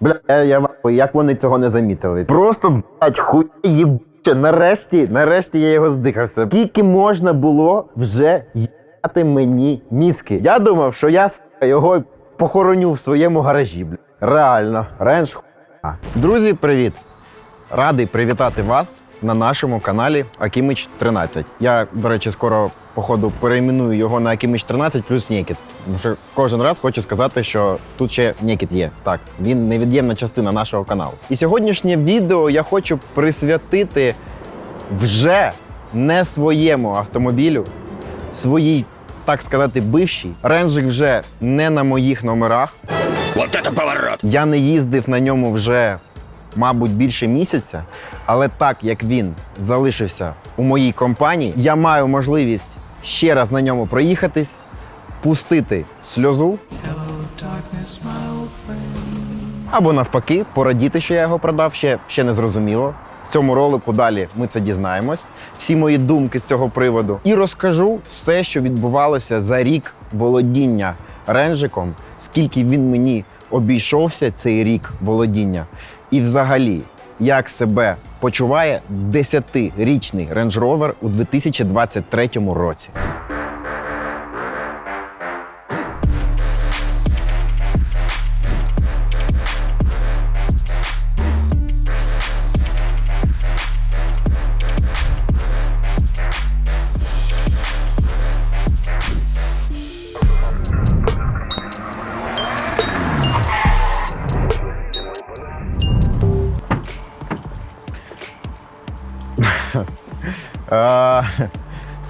Бля, я, вахую, як вони цього не замітили. Просто, блядь, хуй їбче. Нарешті, нарешті я його здихався. Скільки можна було вже їбати мені мізки. Я думав, що я його похороню в своєму гаражі. Бля. Реально, ренш хуйня. Друзі, привіт! Радий привітати вас на нашому каналі Акімич 13. Я, до речі, скоро, походу, перейменую його на Акімич 13 плюс Нєкіт. Тому що кожен раз хочу сказати, що тут ще Нєкіт є. Так, він невід'ємна частина нашого каналу. І сьогоднішнє відео я хочу присвятити вже не своєму автомобілю, своїй, так сказати, бившій. Ренжик вже не на моїх номерах. Вот это поворот! Я не їздив на ньому вже, мабуть, більше місяця, але так як він залишився у моїй компанії, я маю можливість ще раз на ньому проїхатись, пустити сльозу. Або навпаки, порадіти, що я його продав, ще, ще не зрозуміло. В цьому ролику далі ми це дізнаємось. Всі мої думки з цього приводу. І розкажу все, що відбувалося за рік володіння ренжиком, скільки він мені обійшовся цей рік володіння. І взагалі, як себе почуває 10-річний Range Rover у 2023 році.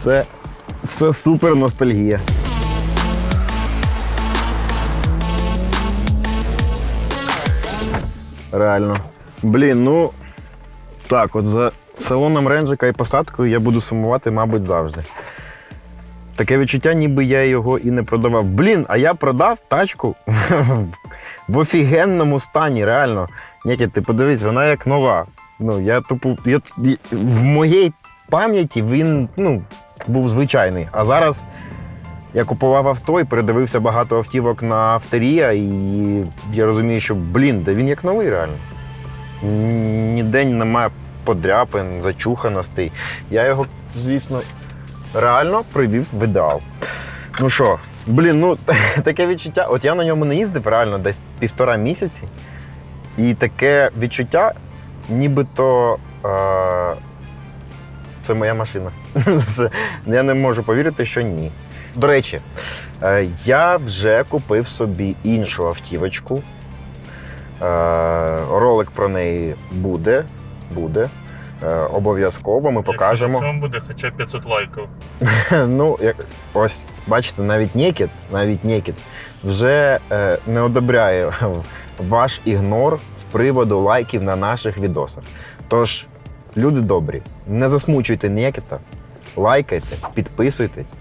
Це, це супер ностальгія. Реально. Блін, ну так, от за салоном ренджика і посадкою я буду сумувати, мабуть, завжди. Таке відчуття, ніби я його і не продавав. Блін, а я продав тачку в офігенному стані, реально. Ніки, ти подивись, вона як нова. Ну, я тупо. Я, я- в моїй пам'яті він ну, був звичайний. А зараз я купував авто і передивився багато автівок на авторія, і я розумію, що блін, де він як новий реально. Ніде немає подряпин, зачуханостей. Я його, звісно, реально привів в ідеал. Ну що, блін, ну таке відчуття. От я на ньому не їздив реально десь півтора місяці. І таке відчуття, нібито е, це моя машина. Це, я не можу повірити, що ні. До речі, е, я вже купив собі іншу автівочку. Е, ролик про неї буде. буде. Е, обов'язково ми покажемо. Якщо на цьому буде хоча б 500 лайків. Ну, як, ось, бачите, навіть Нєкіт, навіть Нєкіт вже е, не одобряє ваш ігнор з приводу лайків на наших відосах. Тож, люди добрі, не засмучуйте Нєкіта, лайкайте, підписуйтесь,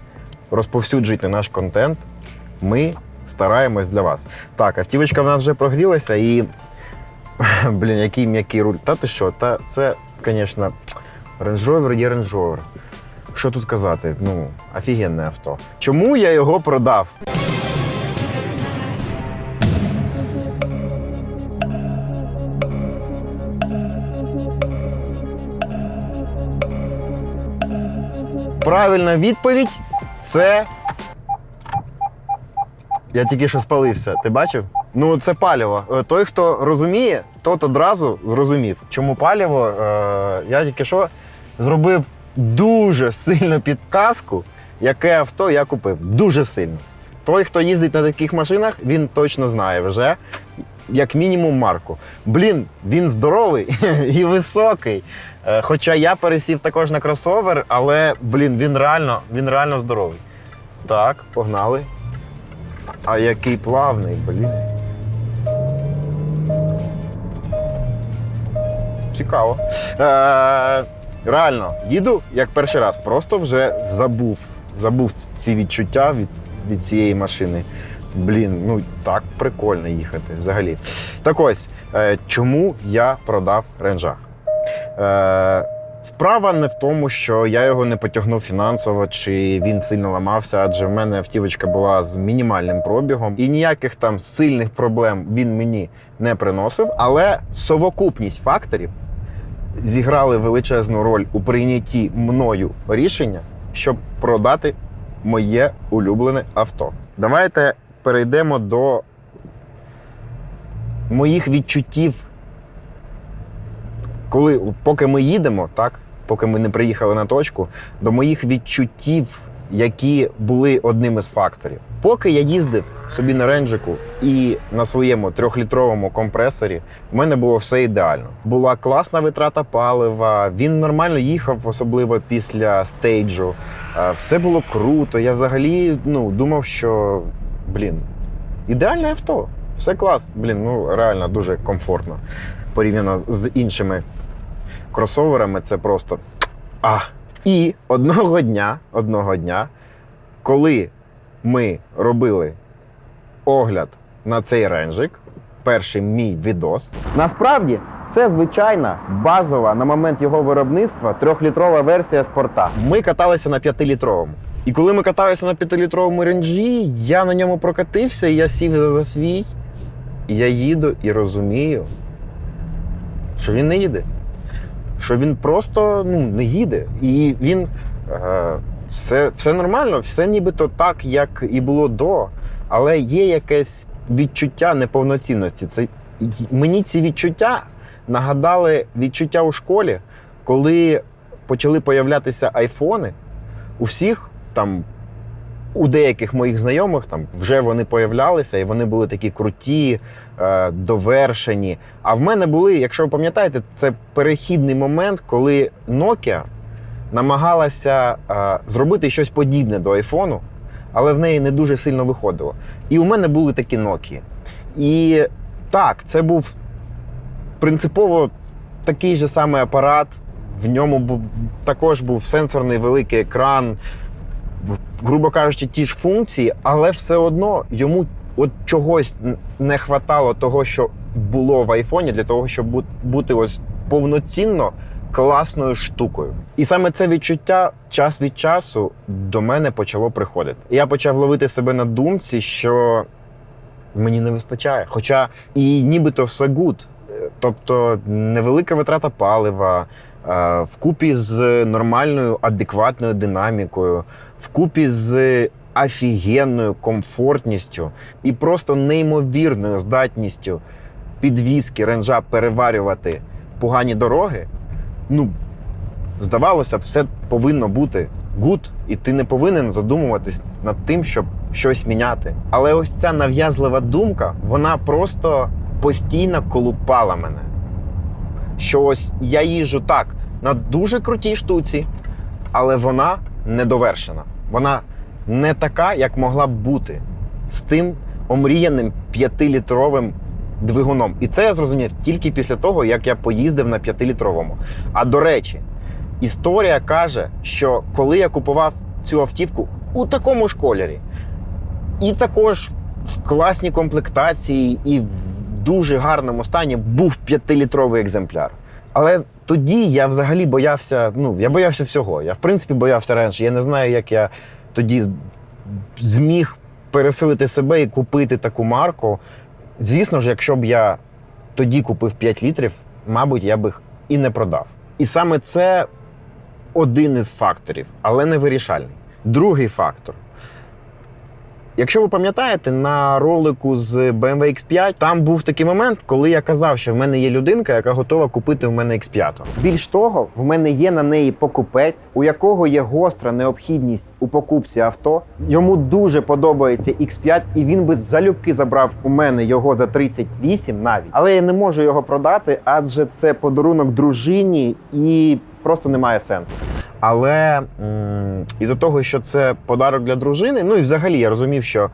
розповсюджуйте наш контент. Ми стараємось для вас. Так, автівочка в нас вже прогрілася і. Блін, який м'який руль. Та ти що? Та це, звісно, Rover є Rover. Що тут казати? Ну, офігенне авто. Чому я його продав? Правильна відповідь це. Я тільки що спалився. Ти бачив? Ну, це паліво. Е, Той, хто розуміє, тот одразу зрозумів. Чому паліво? Е, я тільки що зробив дуже сильну підказку, яке авто я купив. Дуже сильно. Той, хто їздить на таких машинах, він точно знає вже, як мінімум, марку. Блін, він здоровий і високий. Е, Хоча я пересів також на кросовер, але блін, він реально, він реально здоровий. Так, погнали. А який плавний, блін. Цікаво. Е, реально, їду як перший раз, просто вже забув. Забув ці відчуття від, від цієї машини. Блін, ну так прикольно їхати взагалі. Так ось, е, чому я продав ренжа? Е, Справа не в тому, що я його не потягнув фінансово, чи він сильно ламався, адже в мене автівочка була з мінімальним пробігом, і ніяких там сильних проблем він мені не приносив. Але совокупність факторів зіграли величезну роль у прийнятті мною рішення, щоб продати моє улюблене авто. Давайте перейдемо до моїх відчуттів коли поки ми їдемо, так поки ми не приїхали на точку, до моїх відчуттів, які були одним із факторів. Поки я їздив собі на ренджику і на своєму трьохлітровому компресорі, в мене було все ідеально. Була класна витрата палива, він нормально їхав, особливо після стейджу. Е, Все було круто. Я взагалі ну, думав, що блін, ідеальне авто. Все клас. Блін, ну реально дуже комфортно порівняно з іншими кросоверами. Це просто. А. І одного дня, одного дня, коли ми робили огляд на цей ренжик, перший мій відос. Насправді це звичайна базова на момент його виробництва трьохлітрова версія спорта. Ми каталися на п'ятилітровому. І коли ми каталися на п'ятилітровому ренджі, я на ньому прокатився, і я сів за, свій. І я їду і розумію, що він не їде. Що він просто ну, не їде. І він е, все, все нормально, все нібито так, як і було до. Але є якесь відчуття неповноцінності. Це, мені ці відчуття нагадали відчуття у школі, коли почали появлятися айфони. У всіх там. У деяких моїх знайомих там вже вони появлялися, і вони були такі круті, е, довершені. А в мене були, якщо ви пам'ятаєте, це перехідний момент, коли Nokia намагалася е, зробити щось подібне до айфону, але в неї не дуже сильно виходило. І у мене були такі Nokia. І так, це був принципово такий же самий апарат. В ньому був також був сенсорний великий екран, грубо кажучи, ті ж функції, але все одно йому от чогось не хватало того, що було в айфоні, для того, щоб бути ось повноцінно класною штукою. І саме це відчуття час від часу до мене почало приходити. І я почав ловити себе на думці, що мені не вистачає. Хоча і нібито все гуд. Тобто невелика витрата палива, е, вкупі з нормальною адекватною динамікою, вкупі з офігенною комфортністю і просто неймовірною здатністю підвізки ренжа переварювати погані дороги. Ну, здавалося, все повинно бути гуд, і ти не повинен задумуватись над тим, щоб щось міняти. Але ось ця нав'язлива думка, вона просто постійно колупала мене. Що ось я їжджу так на дуже крутій штуці, але вона недовершена. Вона не така, як могла б бути з тим омріяним п'ятилітровим двигуном. І це я зрозумів тільки після того, як я поїздив на п'ятилітровому. А до речі, історія каже, що коли я купував цю автівку у такому ж кольорі, і також в класній комплектації, і в дуже гарному стані був п'ятилітровий екземпляр. Але тоді я взагалі боявся. Ну, я боявся всього. Я в принципі боявся раніше. Я не знаю, як я тоді зміг пересилити себе і купити таку марку. Звісно ж, якщо б я тоді купив 5 літрів, мабуть, я б їх і не продав. І саме це один із факторів, але не вирішальний. Другий фактор. Якщо ви пам'ятаєте, на ролику з BMW X5 там був такий момент, коли я казав, що в мене є людинка, яка готова купити в мене X5. Більш того, в мене є на неї покупець, у якого є гостра необхідність у покупці авто. Йому дуже подобається X5, і він би залюбки забрав у мене його за 38 навіть. Але я не можу його продати, адже це подарунок дружині і просто немає сенсу. Але із-за того, що це подарок для дружини, ну і взагалі я розумів, що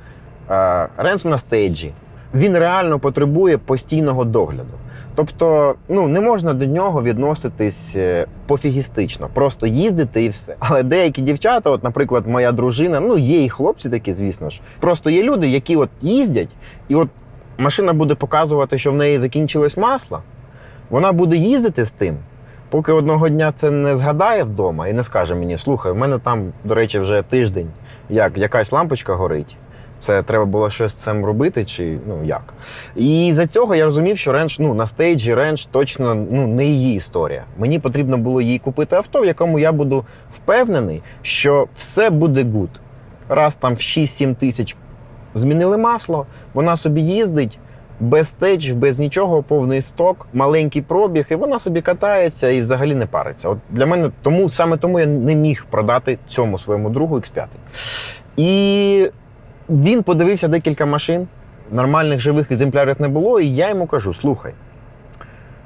е, ренж на стейджі він реально потребує постійного догляду. Тобто, ну не можна до нього відноситись е, пофігістично, просто їздити і все. Але деякі дівчата, от, наприклад, моя дружина, ну є і хлопці такі, звісно ж. Просто є люди, які от їздять, і от машина буде показувати, що в неї закінчилось масло. Вона буде їздити з тим Поки одного дня це не згадає вдома і не скаже мені: слухай, в мене там, до речі, вже тиждень, як якась лампочка горить. Це треба було щось з цим робити, чи ну як. І за цього я розумів, що ренж ну, на стейджі ренж точно ну, не її історія. Мені потрібно було їй купити авто, в якому я буду впевнений, що все буде гуд. Раз там в 6-7 тисяч змінили масло, вона собі їздить. Без стейдж, без нічого, повний сток, маленький пробіг, і вона собі катається і взагалі не париться. От для мене тому саме тому я не міг продати цьому своєму другу X5. І він подивився декілька машин, нормальних живих екземплярів не було, і я йому кажу: слухай,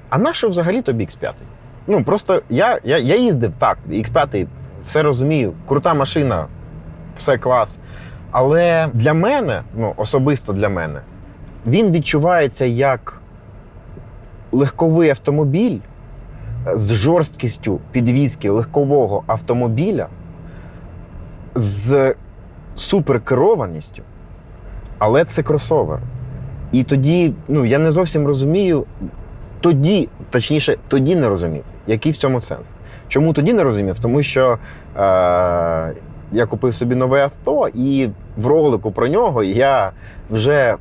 а на що взагалі тобі X5? Ну, просто я, я, я їздив так, X5, все розумію, крута машина, все клас. Але для мене, ну, особисто для мене, він відчувається як легковий автомобіль з жорсткістю підвізки легкового автомобіля, з суперкерованістю, але це кросовер. І тоді, ну, я не зовсім розумію, тоді, точніше, тоді не розумів, який в цьому сенс. Чому тоді не розумів? Тому що е, я купив собі нове авто, і в ролику про нього я вже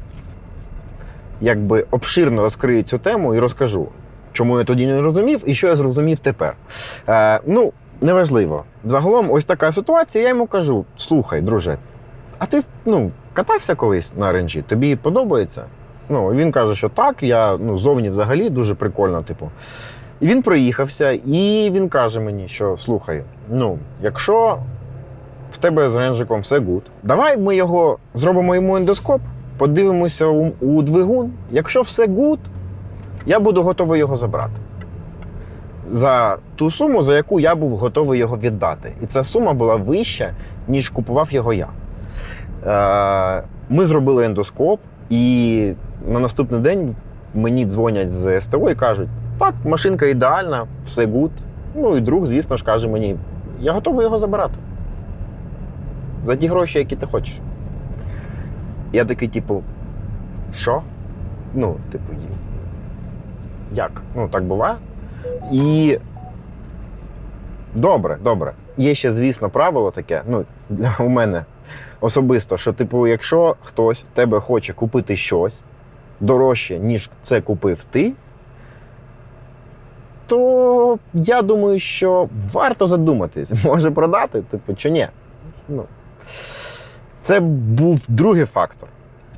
якби обширно розкрию цю тему і розкажу, чому я тоді не розумів і що я зрозумів тепер. Е, ну, неважливо. Загалом, ось така ситуація. Я йому кажу: слухай, друже, а ти ну, катався колись на ренджі? Тобі подобається? Ну, він каже, що так, я ну, зовні взагалі дуже прикольно, типу. І він проїхався, і він каже мені, що слухай, ну, якщо в тебе з ренжиком все гуд, давай ми його зробимо йому ендоскоп, подивимося у, у двигун. Якщо все гуд, я буду готовий його забрати. За ту суму, за яку я був готовий його віддати. І ця сума була вища, ніж купував його я. Е, ми зробили ендоскоп, і на наступний день мені дзвонять з СТО і кажуть: так, машинка ідеальна, все гуд. Ну і друг, звісно ж, каже мені: я готовий його забирати. За ті гроші, які ти хочеш. Я такий, типу, що? Ну, типу, як? Ну, так буває. І добре, добре. Є ще, звісно, правило таке, ну, для у мене особисто, що, типу, якщо хтось тебе хоче купити щось дорожче, ніж це купив ти, то я думаю, що варто задуматись, може продати, типу, чи ні. Ну, це був другий фактор.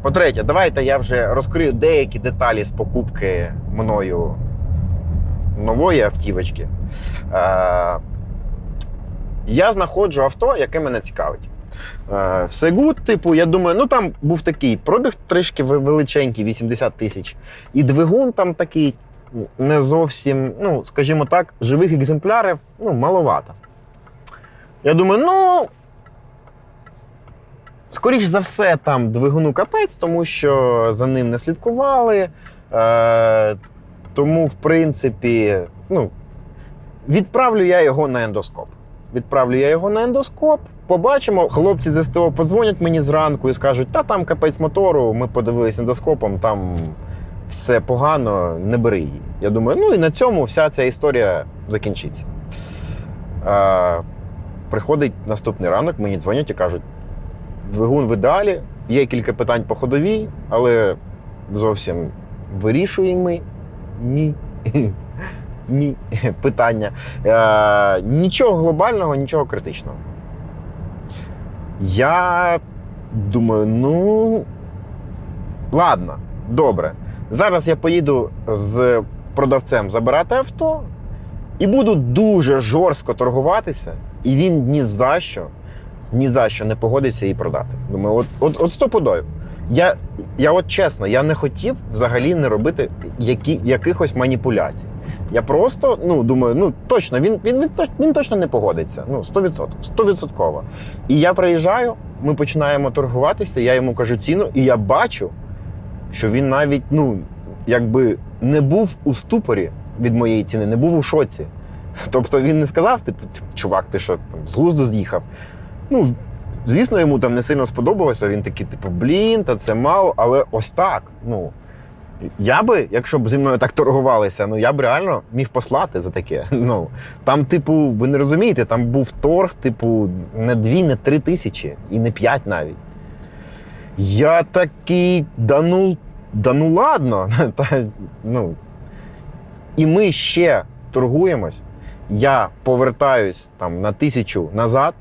По-третє, давайте я вже розкрию деякі деталі з покупки мною нової автівочки. Е, я знаходжу авто, яке мене цікавить. Е, все гуд, типу, я думаю, ну там був такий пробіг трішки величенький, 80 тисяч. І двигун там такий не зовсім, ну, скажімо так, живих екземплярів ну, маловато. Я думаю, ну. Скоріш за все, там двигуну капець, тому що за ним не слідкували. Е, тому, в принципі, ну, відправлю я його на ендоскоп. Відправлю я його на ендоскоп. Побачимо. Хлопці з СТО подзвонять мені зранку і скажуть: та там капець мотору, ми подивились ендоскопом, там все погано, не бери її. Я думаю, ну і на цьому вся ця історія закінчиться. Е, приходить наступний ранок, мені дзвонять і кажуть: двигун в ідеалі, є кілька питань по ходовій, але зовсім вирішуємо ні. Ні, питання. Е, нічого глобального, нічого критичного. Я думаю, ну. Ладно, добре. Зараз я поїду з продавцем забирати авто і буду дуже жорстко торгуватися, і він ні за що, ні за що не погодиться її продати. Думаю, от, от, от стопудою. Я, я от чесно, я не хотів взагалі не робити які, якихось маніпуляцій. Я просто ну, думаю, ну точно, він, він, він, він точно не погодиться. Ну, 100%, 100%. І я приїжджаю, ми починаємо торгуватися, я йому кажу ціну, і я бачу, що він навіть ну, якби не був у ступорі від моєї ціни, не був у шоці. Тобто він не сказав, типу, чувак, ти що там з глузду з'їхав. Ну, звісно, йому там не сильно сподобалося. Він такий, типу, блін, та це мало, але ось так. Ну, Я би, якщо б зі мною так торгувалися, ну я б реально міг послати за таке. Ну там, типу, ви не розумієте, там був торг, типу, не дві, не три тисячі, і не п'ять навіть. Я такий, да ну, да ну ладно. Та, ну. І ми ще торгуємось. Я повертаюсь там на тисячу назад,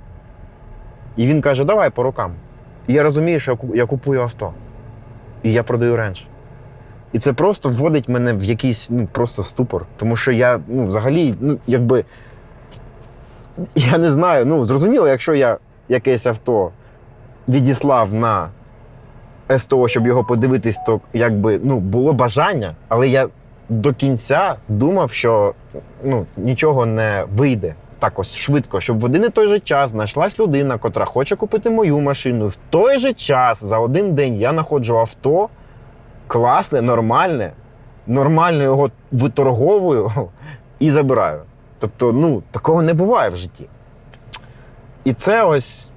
і він каже: давай по рукам. І я розумію, що я купую авто. І я продаю ренж. І це просто вводить мене в якийсь ну, просто ступор. Тому що я ну, взагалі, ну, якби. Я не знаю. Ну, зрозуміло, якщо я якесь авто відіслав на СТО, щоб його подивитись, то якби ну, було бажання, але я до кінця думав, що ну, нічого не вийде так ось швидко, щоб в один і той же час знайшлась людина, котра хоче купити мою машину. В той же час за один день я знаходжу авто класне, нормальне, нормально його виторговую і забираю. Тобто, ну, такого не буває в житті. І це ось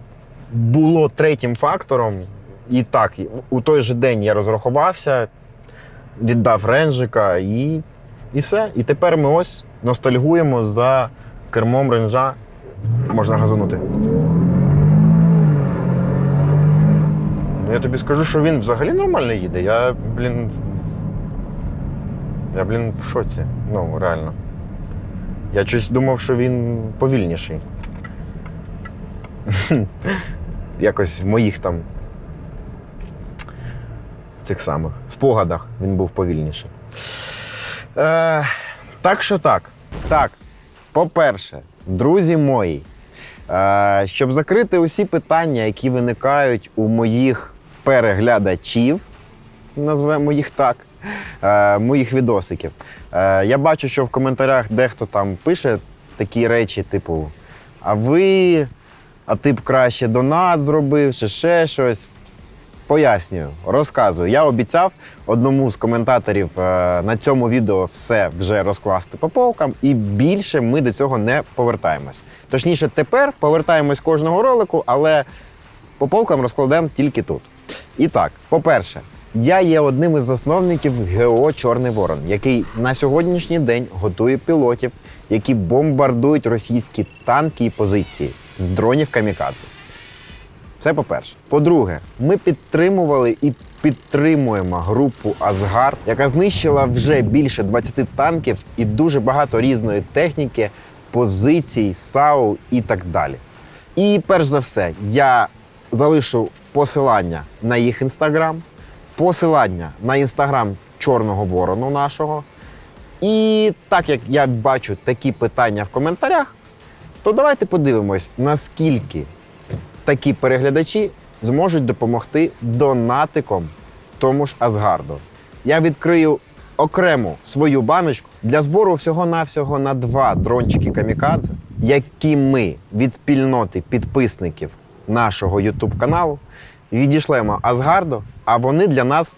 було третім фактором. І так, у той же день я розрахувався, віддав ренжика і, і все. І тепер ми ось ностальгуємо за кермом ренжа. Можна газанути. Ну, я тобі скажу, що він взагалі нормально їде. Я, блін. Я, блін, в шоці. Ну, реально. Я щось думав, що він повільніший. Якось в моїх там цих самих спогадах він був повільніший. Е, так що так. Так, по-перше, друзі мої, е, щоб закрити усі питання, які виникають у моїх переглядачів, назвемо їх так, е, моїх відосиків. Е, я бачу, що в коментарях дехто там пише такі речі, типу, а ви, а ти б краще донат зробив, чи ще щось. Пояснюю, розказую. Я обіцяв одному з коментаторів е, на цьому відео все вже розкласти по полкам, і більше ми до цього не повертаємось. Точніше, тепер повертаємось кожного ролику, але по полкам розкладемо тільки тут. І так, по-перше, я є одним із засновників ГО Чорний Ворон, який на сьогоднішній день готує пілотів, які бомбардують російські танки і позиції з дронів камікадзе. Це по-перше. По-друге, ми підтримували і підтримуємо групу Асгар, яка знищила вже більше 20 танків і дуже багато різної техніки, позицій, САУ і так далі. І перш за все, я залишу посилання на їх інстаграм, посилання на інстаграм Чорного Ворону нашого. І так як я бачу такі питання в коментарях, то давайте подивимось, наскільки такі переглядачі зможуть допомогти донатиком тому ж Асгарду. Я відкрию окрему свою баночку для збору всього-навсього на два дрончики камікадзе, які ми від спільноти підписників нашого YouTube каналу відійшлемо Асгарду, а вони для нас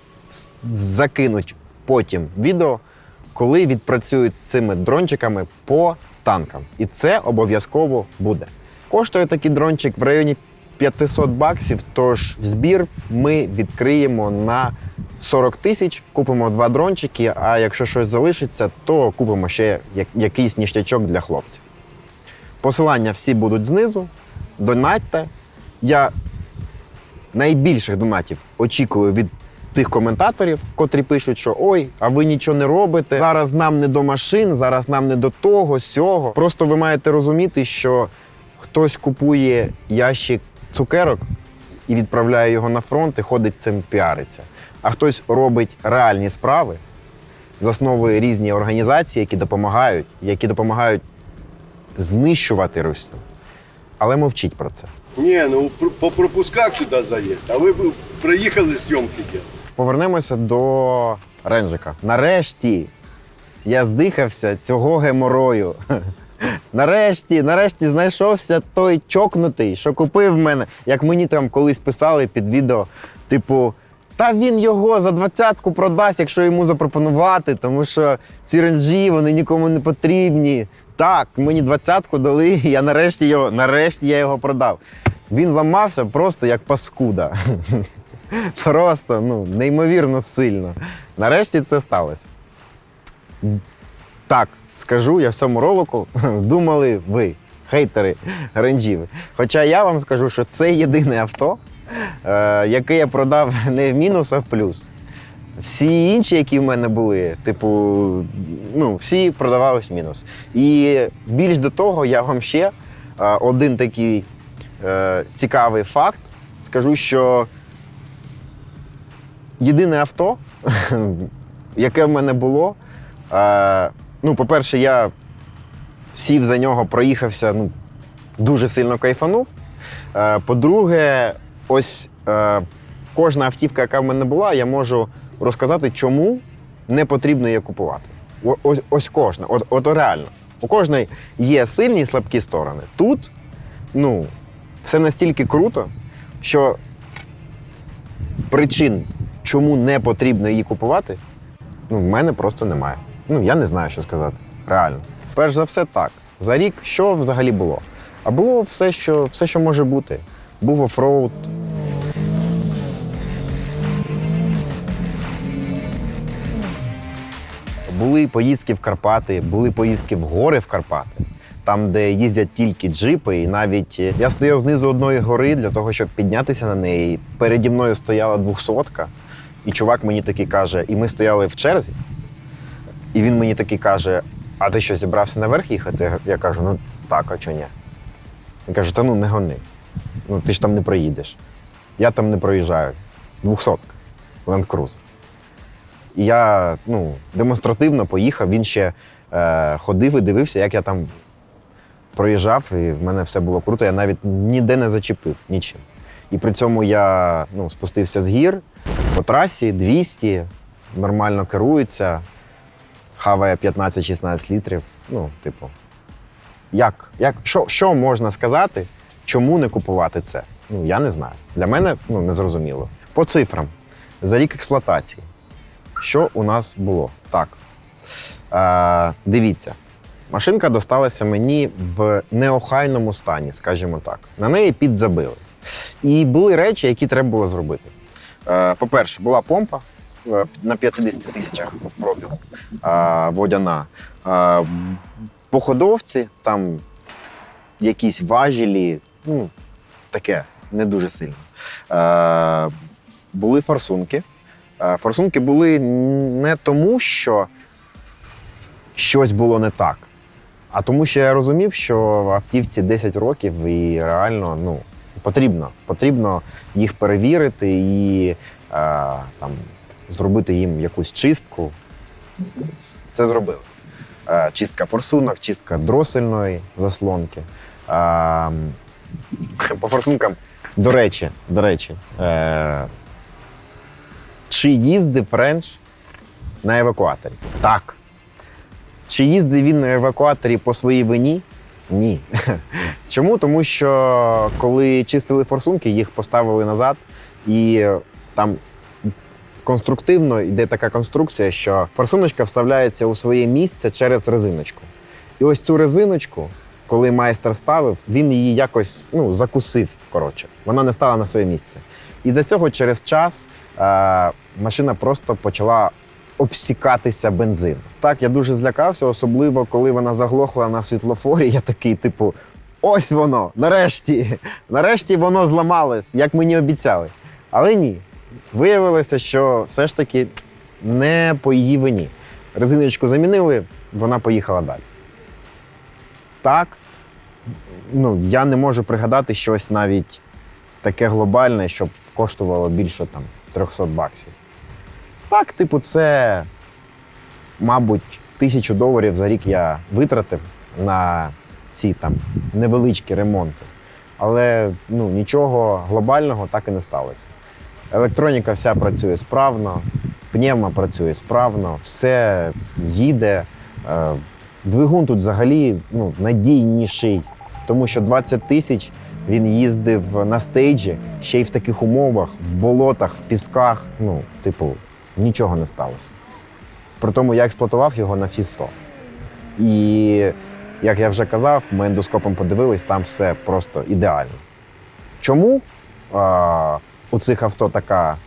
закинуть потім відео, коли відпрацюють цими дрончиками по танкам. І це обов'язково буде. Коштує такий дрончик в районі 500 баксів, тож збір ми відкриємо на 40 тисяч, купимо два дрончики, а якщо щось залишиться, то купимо ще якийсь ніштячок для хлопців. Посилання всі будуть знизу. Донатьте. Я найбільших донатів очікую від тих коментаторів, котрі пишуть, що ой, а ви нічого не робите. Зараз нам не до машин, зараз нам не до того, сього. Просто ви маєте розуміти, що хтось купує ящик цукерок і відправляє його на фронт і ходить цим піариться. А хтось робить реальні справи, засновує різні організації, які допомагають, які допомагають знищувати русню. Але мовчіть про це. Не, ну пр- по пропусках сюда заезд, а вы бы проехали съемки делать. Повернемося до Ренжика. Нарешті я здихався цього геморою. Нарешті, нарешті знайшовся той чокнутий, що купив мене. Як мені там колись писали під відео, типу, та він його за двадцятку продасть, якщо йому запропонувати, тому що ці ренжі вони нікому не потрібні. Так, мені двадцятку дали, і я нарешті його, нарешті я його продав. Він ламався просто як паскуда. Просто ну, неймовірно сильно. Нарешті це сталося. Так, скажу, я в цьому ролику думали ви, хейтери ренджів. Хоча я вам скажу, що це єдине авто, е, яке я продав не в мінус, а в плюс. Всі інші, які в мене були, типу, ну, всі продавались мінус. І більш до того, я вам ще е, один такий е, цікавий факт. Скажу, що єдине авто, яке в мене було. Е, ну, по-перше, я сів за нього, проїхався, ну, дуже сильно кайфанув. Е, по-друге, ось е, кожна автівка, яка в мене була, я можу розказати, чому не потрібно її купувати. Ось, ось кожна, от, от реально. У кожної є сильні і слабкі сторони. Тут, ну, все настільки круто, що причин, чому не потрібно її купувати, ну, в мене просто немає. Ну, я не знаю, що сказати. Реально. Перш за все, так. За рік що взагалі було? А було все, що, все, що може бути. Був офроуд. Були поїздки в Карпати, були поїздки в гори в Карпати, там, де їздять тільки джипи. І навіть е, я стояв знизу одної гори для того, щоб піднятися на неї. Переді мною стояла двохсотка, і чувак мені такий каже: і ми стояли в черзі. І він мені такий каже: А ти що, зібрався наверх їхати? Я кажу, ну так, а чого ні? Він каже, та ну не гони. Ну ти ж там не проїдеш. Я там не проїжджаю. Двохсотка. Land Cruiser. І я ну, демонстративно поїхав, він ще е, ходив і дивився, як я там проїжджав, і в мене все було круто. Я навіть ніде не зачепив нічим. І при цьому я ну, спустився з гір по трасі 200, нормально керується, хаває 15-16 літрів. Ну, типу, як, як, що, що можна сказати, чому не купувати це? Ну, я не знаю. Для мене ну, незрозуміло. По цифрам, за рік експлуатації. Що у нас було? Так. Е, дивіться, машинка досталася мені в неохайному стані, скажімо так. На неї підзабили. І були речі, які треба було зробити. Е, по-перше, була помпа на 50 тисячах пробіг е, водяна. Е, по там якісь важелі, ну, таке, не дуже сильно. Е, були форсунки. Е, Форсунки були не тому, що щось було не так, а тому, що я розумів, що в автівці 10 років і реально ну, потрібно, потрібно їх перевірити і е, там, зробити їм якусь чистку. Це зробили. Е, чистка форсунок, чистка дросельної заслонки. Е, по форсункам, до речі, до речі, е, чи їздив Френч на евакуаторі? Так. Чи їздив він на евакуаторі по своїй вині? Ні. Чому? Тому що коли чистили форсунки, їх поставили назад, і там конструктивно йде така конструкція, що форсуночка вставляється у своє місце через резиночку. І ось цю резиночку, коли майстер ставив, він її якось ну, закусив. Коротше, вона не стала на своє місце. І за цього через час е, машина просто почала обсікатися бензин. Так, я дуже злякався, особливо коли вона заглохла на світлофорі. Я такий, типу, ось воно, нарешті, нарешті воно зламалось, як мені обіцяли. Але ні. Виявилося, що все ж таки не по її вині. Резиночку замінили, вона поїхала далі. Так, ну, я не можу пригадати щось навіть таке глобальне, щоб коштувало більше там 300 баксів. Так, типу, це, мабуть, тисячу доларів за рік я витратив на ці там невеличкі ремонти. Але ну, нічого глобального так і не сталося. Електроніка вся працює справно, пневма працює справно, все їде. Е, Двигун тут взагалі ну, надійніший, тому що 20 тисяч він їздив на стейджі, ще й в таких умовах, в болотах, в пісках. Ну, типу, нічого не сталося. При тому я експлуатував його на всі 100. І як я вже казав, ми ендоскопом подивились, там все просто ідеально. Чому у цих авто така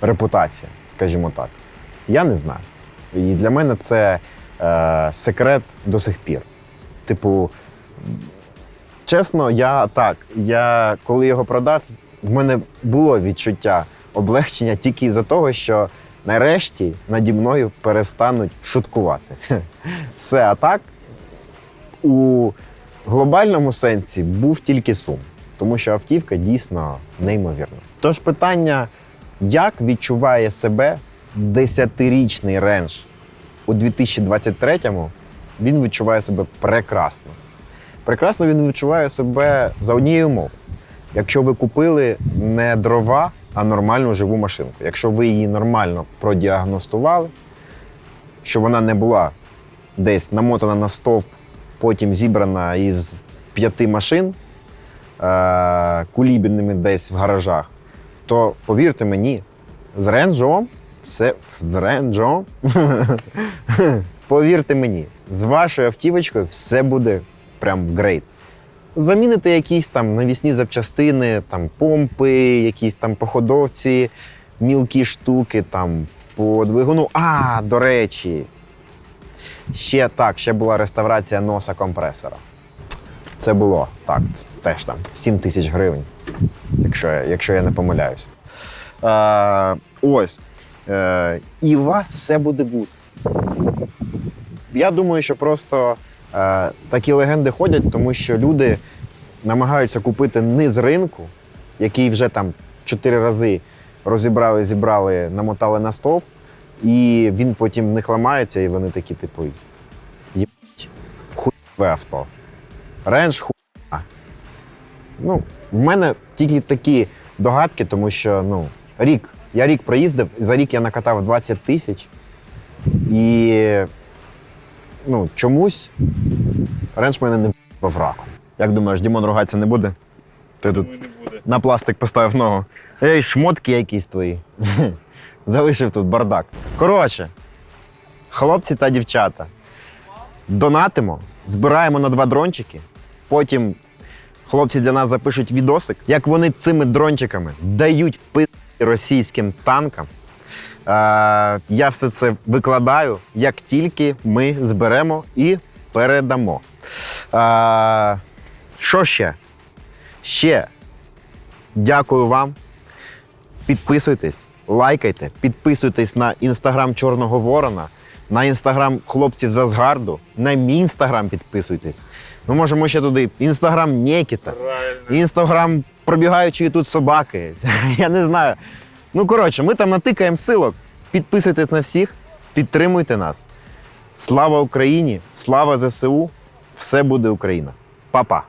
репутація, скажімо так? Я не знаю. І для мене це е, секрет до сих пір. Типу, чесно, я так. Я коли його продав, в мене було відчуття облегчення тільки із-за того, що нарешті наді мною перестануть шуткувати. Все, а так у глобальному сенсі був тільки сум, тому що автівка дійсно неймовірна. Тож питання, як відчуває себе 10-річний рендж у 2023-му, він відчуває себе прекрасно. Прекрасно він відчуває себе за однією умови. Якщо ви купили не дрова, а нормальну живу машинку. Якщо ви її нормально продіагностували, що вона не була десь намотана на стовп, потім зібрана із п'яти машин е- кулібінними десь в гаражах, то повірте мені, з ренджом все з ренджом. повірте мені, з вашою автівочкою все буде прям грейт. Замінити якісь там навісні запчастини, там помпи, якісь там походовці, мілкі штуки там по двигуну. А, до речі, ще так, ще була реставрація носа компресора. Це було так, теж там 7 тисяч гривень, якщо я, якщо я не помиляюсь. Е, ось. Е, і у вас все буде бути. Я думаю, що просто е, такі легенди ходять, тому що люди намагаються купити не з ринку, який вже там чотири рази розібрали, зібрали, намотали на стовп, і він потім в них ламається, і вони такі, типу, єбать, хуйове авто. Ренж. Ну, в мене тільки такі догадки, тому що ну, рік. Я рік проїздив, за рік я накатав 20 тисяч. І ну, чомусь ренж мене не в раку. Як думаєш, Дімон ругатися не буде? Ти тут не буде. на пластик поставив ногу. Ей, шмотки якісь твої. Залишив тут бардак. Коротше, хлопці та дівчата. Донатимо, збираємо на два дрончики. Потім хлопці для нас запишуть відосик, як вони цими дрончиками дають пи російським танкам. Е, я все це викладаю, як тільки ми зберемо і передамо. Е, що ще? Ще дякую вам. Підписуйтесь, лайкайте, підписуйтесь на інстаграм Чорного Ворона, на інстаграм хлопців з Азгарду, на мій інстаграм підписуйтесь. Ми можемо ще туди інстаграм Нєкіта, інстаграм пробігаючої тут собаки. Я не знаю. Ну, коротше, ми там натикаємо силок. Підписуйтесь на всіх, підтримуйте нас. Слава Україні! Слава ЗСУ! Все буде Україна! Па-па!